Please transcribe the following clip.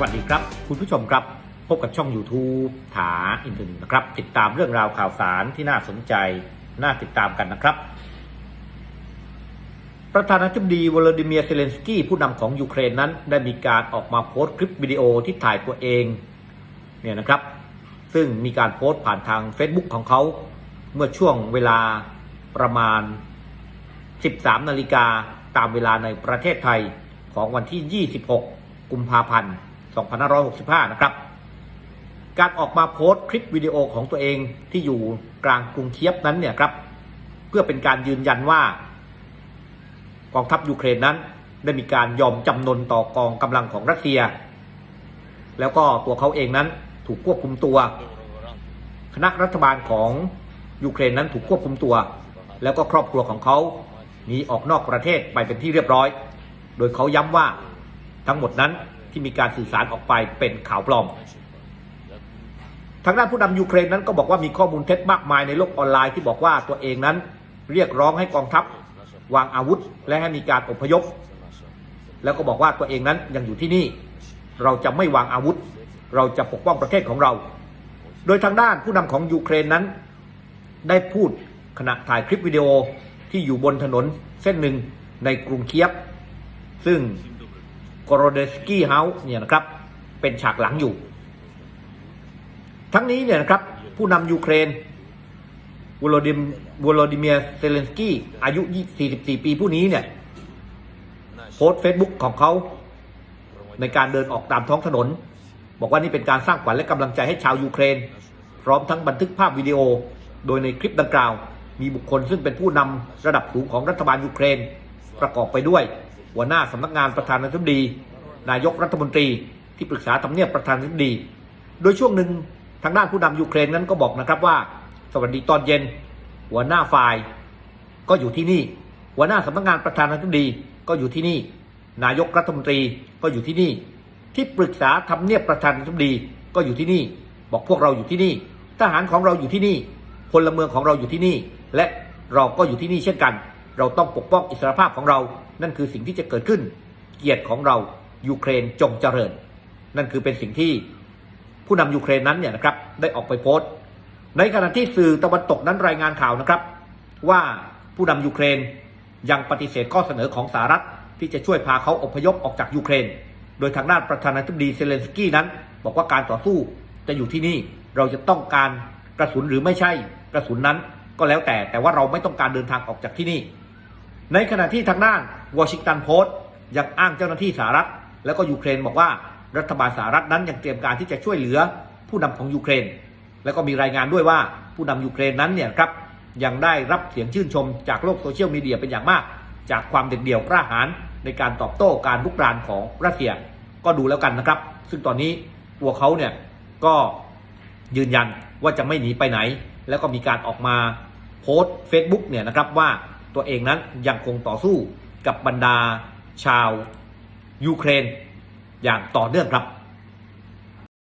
วัสดีครับ คุณผู้ชมครับ พบกับช่อง YouTube ถาอินทร์เน็ตนะครับ ติดตามเรื่องราวข่าวสารที่น่าสนใจ น่าติดตามกันนะครับ ประธานาธิบดีวลาดิเมียร์เซเลนสกี้ผู้นำของยูเครนนั้น ได้มีการออกมาโพสต์คลิปวิดีโอที่ถ่ายตัวเองเนี่ยนะครับ ซึ่งมีการโพสต์ผ่านทาง Facebook ของเขา เมื่อช่วงเวลาประมาณ 13 นาฬิกาตามเวลาในประเทศไทยของวันที่ 26 กุมภาพันธ์ 2565 นะครับ การออกมาโพสต์คลิปวิดีโอของตัวเองที่อยู่กลางกรุงเคียบนั้นเนี่ยครับ เพื่อเป็นการยืนยันว่ากองทัพยูเครนนั้น ได้มีการยอมจำนนต่อกองกำลังของรัสเซีย แล้วก็ตัวเขาเองนั้นถูกควบคุมตัว คณะรัฐบาลของยูเครนนั้นถูกควบคุมตัว แล้วก็ครอบครัวของเขาหนีออกนอกประเทศไปเป็นที่เรียบร้อย โดยเขาย้ำว่าทั้งหมดนั้น ที่มีการสื่อสารออกไปเป็นข่าวปลอม ทางด้านผู้นำยูเครนนั้นก็บอกว่ามีข้อมูลเท็จมากมายในโลกออนไลน์ที่บอกว่าตัวเองนั้นเรียกร้องให้กองทัพวางอาวุธ และให้มีการอพยพ แล้วก็บอกว่าตัวเองนั้นยังอยู่ที่นี่ เราจะไม่วางอาวุธ เราจะปกป้องประเทศของเรา โดยทางด้านผู้นำของยูเครนนั้น ได้พูดขณะถ่ายคลิปวิดีโอที่อยู่บนถนนเส้นหนึ่งในกรุงเคียบ ซึ่ง กโรเดสกี้เฮาส์เนี่ยนะครับเป็นฉากหลังอยู่ ทั้งนี้เนี่ยนะครับผู้นำยูเครนวลดิมวลดิเมียเซเลนสกี้อายุ 44 ปีผู้นี้เนี่ยโพสต์เฟซบุ๊กของเขาในการเดินออกตามท้องถนน บอกว่านี่เป็นการสร้างขวัญและกำลังใจให้ชาวยูเครน พร้อมทั้งบันทึกภาพวิดีโอ โดยในคลิปดังกล่าว มีบุคคลซึ่งเป็นผู้นำระดับสูงของรัฐบาลยูเครน ประกอบไปด้วย หัวหน้าสำนักงานประธานาธิบดี นายกรัฐมนตรีที่ปรึกษาทำเนียบประธานาธิบดี โดยช่วงหนึ่งทางด้านผู้นำยูเครนนั้นก็บอกนะครับว่า สวัสดีตอนเย็น หัวหน้าฝ่ายก็อยู่ที่นี่ หัวหน้าสำนักงานประธานาธิบดีก็อยู่ที่นี่ นายกรัฐมนตรีก็อยู่ที่นี่ ที่ปรึกษาทำเนียบประธานาธิบดีก็อยู่ที่นี่ บอกพวกเราอยู่ที่นี่ ทหารของเราอยู่ที่นี่พลเมืองของเราอยู่ที่นี่ และเราก็อยู่ที่นี่เช่นกัน เราต้องปกป้องอิสรภาพของเรา นั่นคือสิ่งที่จะเกิดขึ้น เกียรติของเรายูเครนจงเจริญ นั่นคือเป็นสิ่งที่ผู้นำยูเครนนั้นเนี่ยนะครับได้ออกไปโพสต์ ในขณะที่สื่อตะวันตกนั้นรายงานข่าวนะครับ ว่าผู้นำยูเครนยังปฏิเสธข้อเสนอของสหรัฐที่จะช่วยพาเขาอพยพออกจากยูเครน โดยทางด้านประธานาธิบดีเซเลนสกี้นั้น บอกว่าการต่อสู้จะอยู่ที่นี่เราจะต้องการกระสุนหรือไม่ใช่กระสุนนั้นก็แล้วแต่แต่ว่าเราไม่ต้องการเดินทางออกจากที่นี่ ในขณะที่ทางด้านวอชิงตันโพสต์ยังอ้างเจ้าหน้าที่สหรัฐ แล้วก็ยูเครนบอกว่ารัฐบาลสหรัฐนั้นยังเตรียมการที่จะช่วยเหลือผู้นำของยูเครน แล้วก็มีรายงานด้วยว่าผู้นำยูเครนนั้นเนี่ยครับยังได้รับเสียงชื่นชมจากโลกโซเชียลมีเดียเป็นอย่างมาก จากความเด็ดเดี่ยวกล้าหาญในการตอบโต้การลุกรานของรัสเซียก็ดูแล้วกันนะครับ ซึ่งตอนนี้ตัวเขาเนี่ยก็ยืนยันว่าจะไม่หนีไปไหน แล้วก็มีการออกมาโพสต์ Facebook เนี่ยนะครับว่า ตัวเองนั้นยังคงต่อสู้กับบรรดาชาวยูเครนอย่างต่อเนื่องครับ